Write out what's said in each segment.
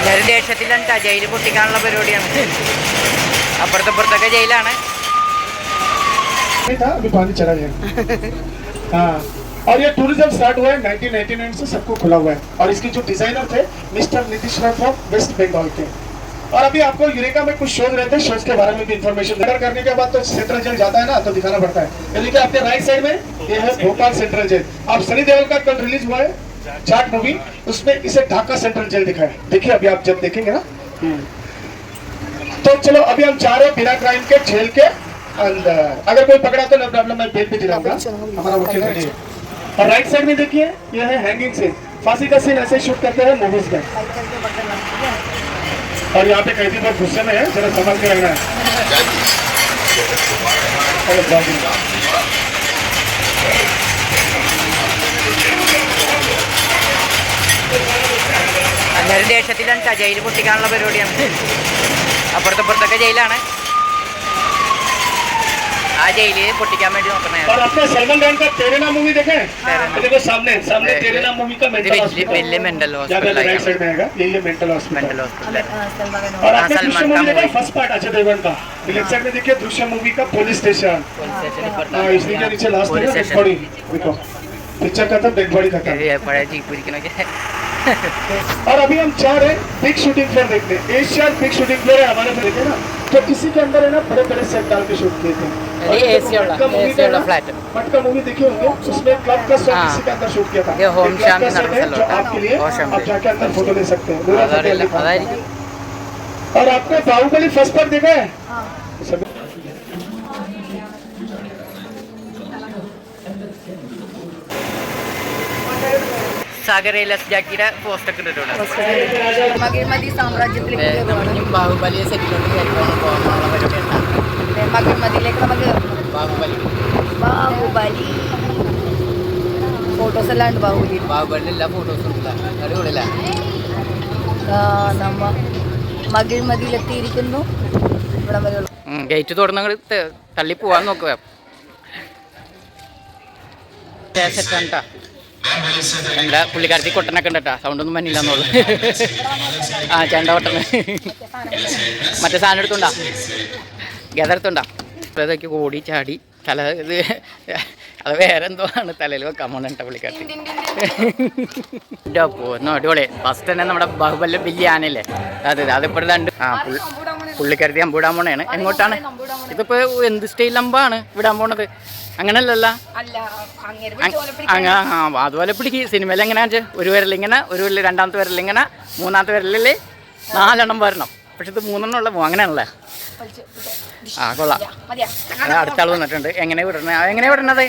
എല്ലാവരും ദേഷ്യത്തിലാണ് ട്ടാ. ജയില് പൊട്ടിക്കാനുള്ള പരിപാടിയാണ് അപ്പുറത്തെ ഇപ്പുറത്തൊക്കെ ജയിലാണ് नहीं था अभी पानी चला गया हाँ और ये टूरिज्म स्टार्ट हुआ है 1999 से सबको खुला हुआ है और इसके जो डिजाइनर थे mister Nitish Rao from West Bengal के और अभी आपको यूरेका में कुछ शोध रहते हैं शोध के बारे में भी इन्फॉर्मेशन अगर करने के बाद तो सेंट्रल जेल जाता है ना तो दिखाना पड़ता है ये देखिए आपके राइट साइड में ये है भोपाल सेंट्रल जेल आप सनी देओल का कल रिलीज हुआ है चार्ट मूवी उसमें इसे ढाका सेंट्रल जेल दिखाया देखिए अभी आप जब देखेंगे ना तो चलो अभी हम जा रहे हैं बिना क्राइम के जेल के अंदर अगर कोई पकड़ा तो नो प्रॉब्लम मैं बेल पे दिलाऊँगा हमारा वकील रेडी है। और राइट साइड में देखिए यह है हैंगिंग सीन फांसी का सीन ऐसे शूट करते हैं मूवीज़ में। और यहाँ पे कैदी बहुत गुस्से में है जरा संभाल के रहना है। अरे बाप रे। എല്ലാവരും ദേഷ്യത്തിലാണ് ട്ടാ. ജയില് പൊട്ടിക്കാനുള്ള പരിപാടിയാണ് അപ്പുറത്തെ ഇപ്പുറത്തൊക്കെ ജയിലാണ് ആ ജയില് പൊട്ടിക്കാൻ വേണ്ടി നോക്കണേ और आपने सलमान खान का तेरे नाम मूवी देखे हैं तेरे ये देखो सामने सामने तेरे नाम मूवी का ഇത് मेंटल വലിയ हॉस्पिटल വലിയ മെന്റൽ राइट साइड ഹോസ്പിറ്റൽ में आएगा ये ये मेंटल हॉस्पिटल മെന്റൽ ഹോസ്പിറ്റൽ और हाँ, आपने दृश्य सलमान का मूवी देखा movie। First part Ajay Devgan का लेफ्ट साइड में देखिए दृश्य मूवी का पुलिस स्टेशन हाँ इसी के नीचे लास्ट पुलिस है डेड स्टेशन बॉडी देखो पिक्चर का था डेड बॉडी खत्म പഴയ ജീപ്പ് ഇരിക്കണൊക്കെ और अभी हम चाह रहे बिग शूटिंग फ्लोर देखते हैं एशियन बिग शूटिंग फ्लोर है हमारे में देखे ना। तो इसी के अंदर है ना बड़े बड़े सेट डाल के शूट किए थे। और आपने बाहुबली फ़र्स्ट पर देखा है? हाँ। സാഗരയിലെ ജാക്കിയുടെ പോസ്റ്റൊക്കെ ഇട്ടിട്ടുണ്ട്. മകിഴ്മതി സാമ്രാജ്യത്തിലേക്ക് കയറുവാണ് ബാഹുബലിയെ സെറ്റിലോട്ട് കയറിക്കൊണ്ട് പോകാനുള്ള പരിപാടിയാണ് മകിഴ്മതിയിലേക്ക് നമുക്ക് ബാഹുബലി. ബാഹുബലി. ഫോട്ടോസ് എല്ലാം ഉണ്ട് ബാഹുബലി. ബാഹുബലിന്റെ എല്ലാ ഫോട്ടോസും ഉണ്ടല്ല. അടിപൊളിയല്ല? നമ്മ മകിഴ്മതിയിലെത്തിയിരിക്കുന്നു ഇവിടെ വരെയുള്ള ഗേറ്റ് തുറന്നങ്ങൾ തള്ളി പോവാൻ നോക്കുക സെറ്റാണ് എന്താ പുള്ളിക്കാരത്തി കൊട്ടനൊക്കെ ഉണ്ട് കേട്ടോ. സൗണ്ട് ഒന്നും മഞ്ഞില്ലെന്നുള്ളു ആ ചേണ്ട കൊട്ടന് മറ്റേ സാധനം എടുത്തുണ്ടാ? ഗതെടുത്തുണ്ടാ ഇപ്പൊ ഇതൊക്കെ ഓടി ചാടി. തല ഇത് അത് വേറെ എന്തോ ആണ്. തലയിൽ വെക്കാൻ പോണേട്ട പുള്ളിക്കാരത്തി. പോന്നു അടിപൊളി. ഫസ്റ്റ് തന്നെ നമ്മുടെ ബാഹുബലി വലിയ ആനല്ലേ അതെ അതിപ്പോൾ രണ്ട് ആ പുള്ളി അമ്പ് അമ്പൂടാൻ പോണേണ്. എങ്ങോട്ടാണ്? ഇതിപ്പോ എന്ത് സ്റ്റൈൽ അമ്പാണ് വിടാൻ പോണത്? അങ്ങനല്ലല്ല? അതുപോലെ പിടിക്ക്. സിനിമയിൽ എങ്ങനെയാ ഒരു വിരലിങ്ങനെ ഒരു വിരൽ രണ്ടാമത്തെ വിരലിങ്ങനെ മൂന്നാമത്തെ വിരലിൽ നാലെണ്ണം വരണം. പക്ഷെ ഇത് മൂന്നെണ്ണം ഉള്ള അങ്ങനെയാണല്ലേ? ആ കൊള്ളാം. അടുത്ത ആൾ വന്നിട്ടുണ്ട്. എങ്ങനെ വിടണേ? എങ്ങനെ വിടണത്.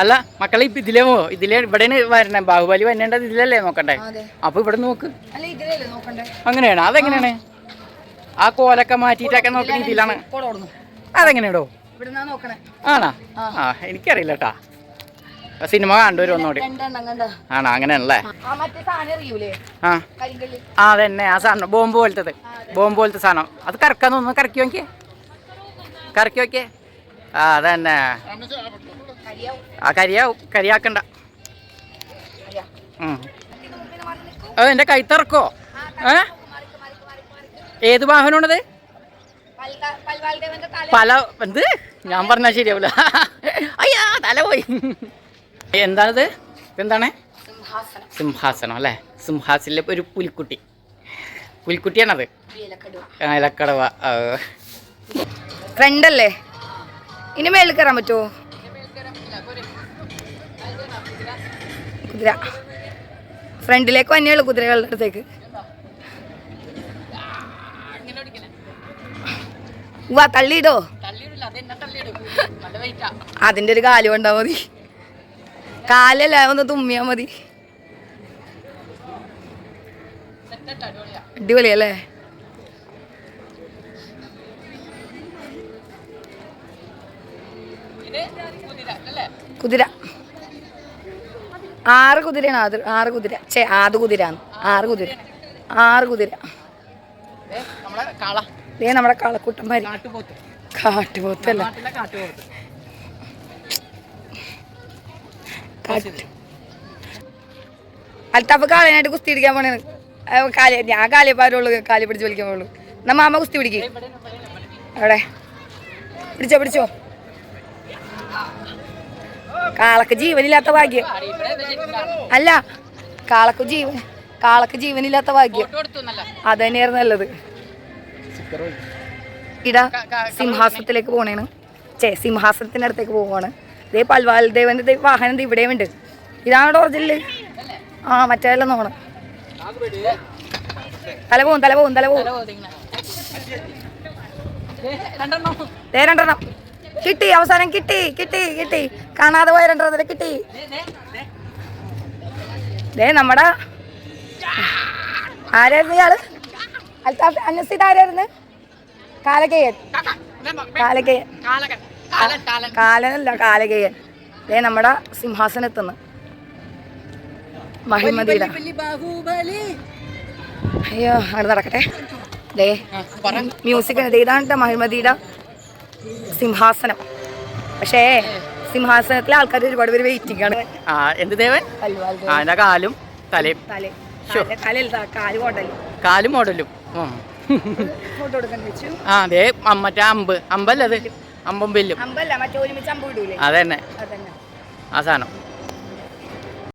അല്ല മക്കളെ ഇപ്പൊ ഇതിലേ പോ ഇതിലേ ഇവിടെ വരണേ. ബാഹുബലി വരേണ്ടത് ഇതിലല്ലേ നോക്കണ്ടേ. അപ്പൊ ഇവിടെ നോക്ക്. അങ്ങനെയാണ്. അതെങ്ങനെയാണ്? ആ. കോലൊക്കെ മാറ്റിയിട്ടൊക്കെ നോക്കണ ഇതിലാണ് അതെങ്ങനെയാണോ ആണാ? ആ. എനിക്കറിയില്ല കേട്ടാ സിനിമ കണ്ടുവരും ഒന്നുകൂടി. ആണോ? അങ്ങനെയാണല്ലേ? ആ അതന്നെ. ആ സാധനം ബോംബ് പോലത്തത്. ബോംബ് പോലത്തെ സാധനം. അത് കറക്കാൻ ഒന്ന് കറക്കി നോക്കിയേ. കറക്കി നോക്കിയേ. ആ അതന്നെ. ആ കരിയാവും. കരിയാക്കണ്ട. അത് എന്റെ കൈത്തിറക്കോ ഏ? ഏത് വാഹനമാണത്? പല എന്ത്? ഞാൻ പറഞ്ഞാൽ ശരിയാവില്ല അയ്യാ തല പോയി. എന്താണിത്? ഇതെന്താണ്? സിംഹാസനം. സിംഹാസനം അല്ലേ? സിംഹാസനിലെ ഒരു പുലിക്കുട്ടി പുലിക്കുട്ടിയാണത് ഇലക്കടവ ഫ്രണ്ടല്ലേ ഫ്രണ്ട് അല്ലേ ഇനി മേളിൽ കയറാൻ പറ്റുമോ കുതിര. ഫ്രണ്ടിലേക്ക് തന്നെയുള്ളു കുതിരകളുടെ അടുത്തേക്ക്. വാ തള്ളിയിടോ? അതിന്റെ ഒരു കാൽ കൊണ്ടാ മതി. കാലല്ല ഒന്ന് തുമ്മിയാ മതി. അടിപൊളിയല്ലേ? കുതിര. ആറ് കുതിരയാണ് ആറ് ആറ് കുതിര. ചേ ആദ്യ കുതിര ആറ് കുതിര. ആറ് കുതിര. നമ്മുടെ കളക്കുട്ടന്മാര്. കാട്ടുപോത്ത്. കാട്ടുപോത്തല്ല? അൽത്താഫ് കാലനായിട്ട് കുസ്തി പിടിക്കാൻ പോണേ. കാലി ഞാൻ കാലിയെ പാരുള്ളൂ കാലി പിടിച്ച് വലിക്കാൻ പോകുള്ളൂ നമ്മ അമ്മ കുസ്തി പിടിക്കും. അവിടെ. പിടിച്ചോ പിടിച്ചോ. കാളക്ക് ജീവനില്ലാത്ത ഭാഗ്യം. അല്ല കാളക്ക് ജീവൻ കാളക്ക് ജീവനില്ലാത്ത ഭാഗ്യം. അത് തന്നെയായിരുന്നു നല്ലത്. ഇടാ സിംഹാസനത്തിലേക്ക് പോണേണ്. ചേ സിംഹാസനത്തിനടുത്തേക്ക് പോവാണ്. ഇതേ പൽവാൽ ദേവന്റെ ദേ വാഹനം ഇവിടെയും ഉണ്ട്. ഇതാണ് ഒറിജിനൽ ആ മറ്റേ നോണ് തല പോവും തല പോവും തല പോവും. ദേ രണ്ടെണ്ണം. കിട്ടി അവസാനം കിട്ടി കിട്ടി കിട്ടി. കാണാതെ പോയ രണ്ടെണ്ണത്തിന് കിട്ടി. ദേ നമ്മടെ ആരായിരുന്നു ഇയാൾ? അൽത്താഫ് അന്നസിത് ആരായിരുന്നു? കാലകേയൻ കാലകേയൻ കാലനല്ല കാലകയൻ ദേ നമ്മുടെ സിംഹാസനത്തുനിന്ന് മഹിമതിയുടെ അയ്യോ അങ്ങനെ നടക്കട്ടെ. ദേ മ്യൂസിക് ഇതാണ്ട ഇതാണ് മഹിമതിയുടെ സിംഹാസനം. പക്ഷേ സിംഹാസനത്തിലെ ആൾക്കാർ ഒരുപാട് പേര് വെയിറ്റിംഗ് ആണ്. ആ എന്ത് ദേവൻ? കാലും തലയും. കാൽ മോഡലും ഉം. ഫോട്ടോ എടുക്കാൻ വെച്ചു. ആ അതെ മറ്റേ അമ്പ്. അമ്പല്ല അത്? അമ്പും ബില്ലും. അമ്പല്ല മറ്റേ ഒരുമിച്ച് അമ്പ് വിടൂലേ അതന്നെ. അതന്നെ. ആ സാധനം.